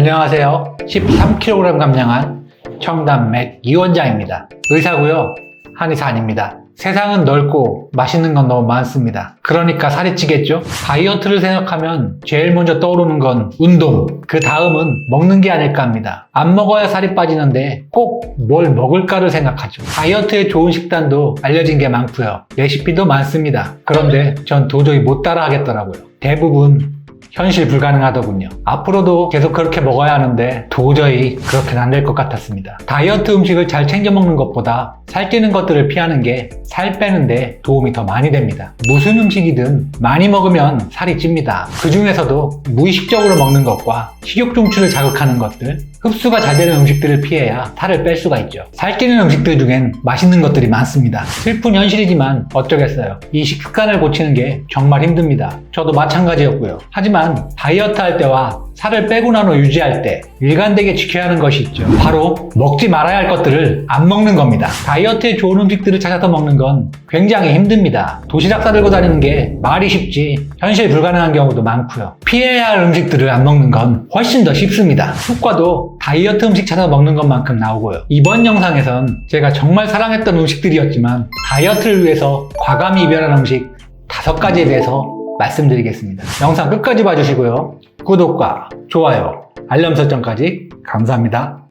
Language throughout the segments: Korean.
안녕하세요. 13kg 감량한 청담맥 이원장입니다. 의사고요. 한의사 아닙니다. 세상은 넓고 맛있는 건 너무 많습니다. 그러니까 살이 찌겠죠? 다이어트를 생각하면 제일 먼저 떠오르는 건 운동. 그 다음은 먹는 게 아닐까 합니다. 안 먹어야 살이 빠지는데 꼭 뭘 먹을까를 생각하죠. 다이어트에 좋은 식단도 알려진 게 많고요. 레시피도 많습니다. 그런데 전 도저히 못 따라 하겠더라고요. 대부분 현실 불가능하더군요. 앞으로도 계속 그렇게 먹어야 하는데 도저히 그렇게는 안 될 것 같았습니다. 다이어트 음식을 잘 챙겨 먹는 것보다 살찌는 것들을 피하는 게 살 빼는데 도움이 더 많이 됩니다. 무슨 음식이든 많이 먹으면 살이 찝니다. 그 중에서도 무의식적으로 먹는 것과 식욕 중추를 자극하는 것들, 흡수가 잘 되는 음식들을 피해야 살을 뺄 수가 있죠. 살찌는 음식들 중엔 맛있는 것들이 많습니다. 슬픈 현실이지만 어쩌겠어요. 이 식습관을 고치는 게 정말 힘듭니다. 저도 마찬가지였고요. 하지만 다이어트 할 때와 살을 빼고 난 후 유지할 때 일관되게 지켜야 하는 것이 있죠. 바로 먹지 말아야 할 것들을 안 먹는 겁니다. 다이어트에 좋은 음식들을 찾아서 먹는 건 굉장히 힘듭니다. 도시락 싸들고 다니는 게 말이 쉽지 현실 불가능한 경우도 많고요. 피해야 할 음식들을 안 먹는 건 훨씬 더 쉽습니다. 효과도 다이어트 음식 찾아 먹는 것만큼 나오고요. 이번 영상에선 제가 정말 사랑했던 음식들이었지만 다이어트를 위해서 과감히 이별한 음식 다섯 가지에 대해서 말씀드리겠습니다. 영상 끝까지 봐주시고요. 구독과 좋아요, 알람 설정까지 감사합니다.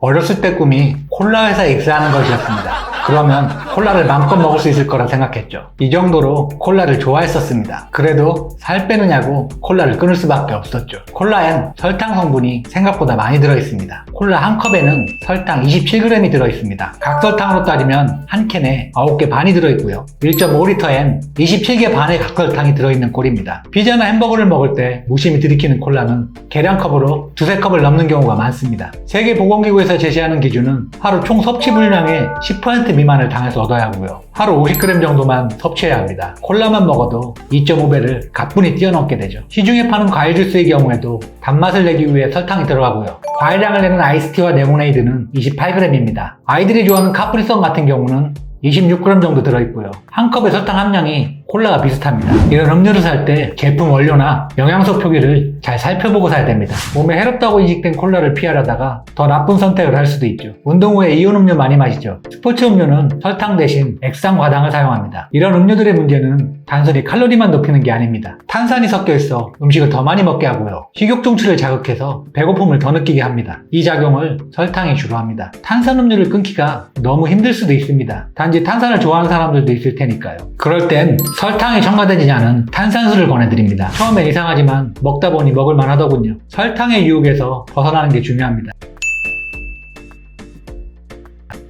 어렸을 때 꿈이 콜라 회사에 입사하는 것이었습니다. 그러면 콜라를 마음껏 먹을 수 있을 거라 생각했죠. 이 정도로 콜라를 좋아했었습니다. 그래도 살 빼느냐고 콜라를 끊을 수밖에 없었죠. 콜라엔 설탕 성분이 생각보다 많이 들어있습니다. 콜라 한 컵에는 설탕 27g이 들어있습니다. 각설탕으로 따지면 한 캔에 9개 반이 들어있고요. 1.5리터엔 27개 반의 각설탕이 들어있는 꼴입니다. 피자나 햄버거를 먹을 때 무심히 들이키는 콜라는 계량컵으로 두세 컵을 넘는 경우가 많습니다. 세계보건기구에서 제시하는 기준은 하루 총 섭취 분량의 10% 미만을 당해서 얻어야 하고요. 하루 50g 정도만 섭취해야 합니다. 콜라만 먹어도 2.5배를 가뿐히 뛰어넘게 되죠. 시중에 파는 과일 주스의 경우에도 단맛을 내기 위해 설탕이 들어가고요. 과일량을 내는 아이스티와 레모네이드는 28g입니다. 아이들이 좋아하는 카프리선 같은 경우는 26g 정도 들어있고요. 한 컵의 설탕 함량이 콜라가 비슷합니다. 이런 음료를 살 때 제품 원료나 영양소 표기를 잘 살펴보고 사야 됩니다. 몸에 해롭다고 인식된 콜라를 피하려다가 더 나쁜 선택을 할 수도 있죠. 운동 후에 이온 음료 많이 마시죠. 스포츠 음료는 설탕 대신 액상 과당을 사용합니다. 이런 음료들의 문제는 단순히 칼로리만 높이는 게 아닙니다. 탄산이 섞여 있어 음식을 더 많이 먹게 하고요. 식욕 중추를 자극해서 배고픔을 더 느끼게 합니다. 이 작용을 설탕이 주로 합니다. 탄산 음료를 끊기가 너무 힘들 수도 있습니다. 단지 탄산을 좋아하는 사람들도 있을 테니까요. 그럴 땐 설탕이 첨가되지 않은 탄산수를 권해드립니다. 처음엔 이상하지만 먹다 보니 먹을만 하더군요. 설탕의 유혹에서 벗어나는 게 중요합니다.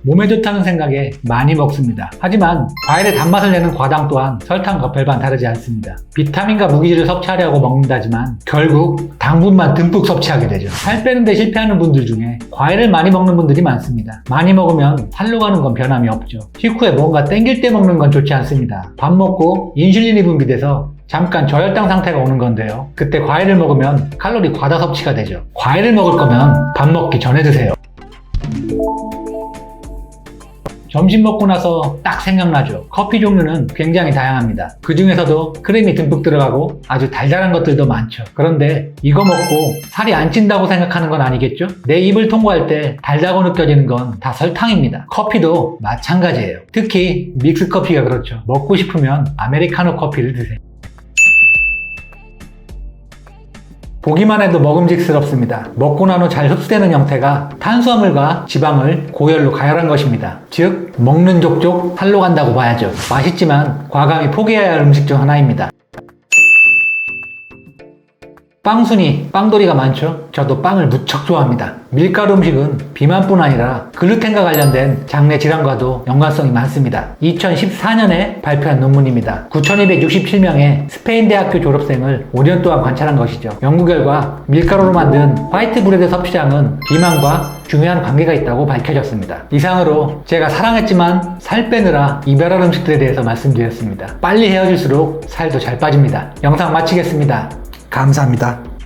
몸에 좋다는 생각에 많이 먹습니다. 하지만 과일의 단맛을 내는 과당 또한 설탕과 별반 다르지 않습니다. 비타민과 무기질을 섭취하려고 먹는다지만 결국 당분만 듬뿍 섭취하게 되죠. 살 빼는데 실패하는 분들 중에 과일을 많이 먹는 분들이 많습니다. 많이 먹으면 살로 가는 건 변함이 없죠. 식후에 뭔가 땡길 때 먹는 건 좋지 않습니다. 밥 먹고 인슐린이 분비돼서 잠깐 저혈당 상태가 오는 건데요. 그때 과일을 먹으면 칼로리 과다 섭취가 되죠. 과일을 먹을 거면 밥 먹기 전에 드세요. 점심 먹고 나서 딱 생각나죠. 커피 종류는 굉장히 다양합니다. 그 중에서도 크림이 듬뿍 들어가고 아주 달달한 것들도 많죠. 그런데 이거 먹고 살이 안 찐다고 생각하는 건 아니겠죠? 내 입을 통과할 때 달다고 느껴지는 건 다 설탕입니다. 커피도 마찬가지예요. 특히 믹스 커피가 그렇죠. 먹고 싶으면 아메리카노 커피를 드세요. 보기만 해도 먹음직스럽습니다. 먹고 난 후 잘 흡수되는 형태가 탄수화물과 지방을 고열로 가열한 것입니다. 즉, 먹는 족족 살로 간다고 봐야죠. 맛있지만 과감히 포기해야 할 음식 중 하나입니다. 빵순이, 빵돌이가 많죠? 저도 빵을 무척 좋아합니다. 밀가루 음식은 비만뿐 아니라 글루텐과 관련된 장내 질환과도 연관성이 많습니다. 2014년에 발표한 논문입니다. 9,267명의 스페인 대학교 졸업생을 5년 동안 관찰한 것이죠. 연구 결과 밀가루로 만든 화이트 브레드 섭취량은 비만과 중요한 관계가 있다고 밝혀졌습니다. 이상으로 제가 사랑했지만 살 빼느라 이별할 음식들에 대해서 말씀드렸습니다. 빨리 헤어질수록 살도 잘 빠집니다. 영상 마치겠습니다. 감사합니다.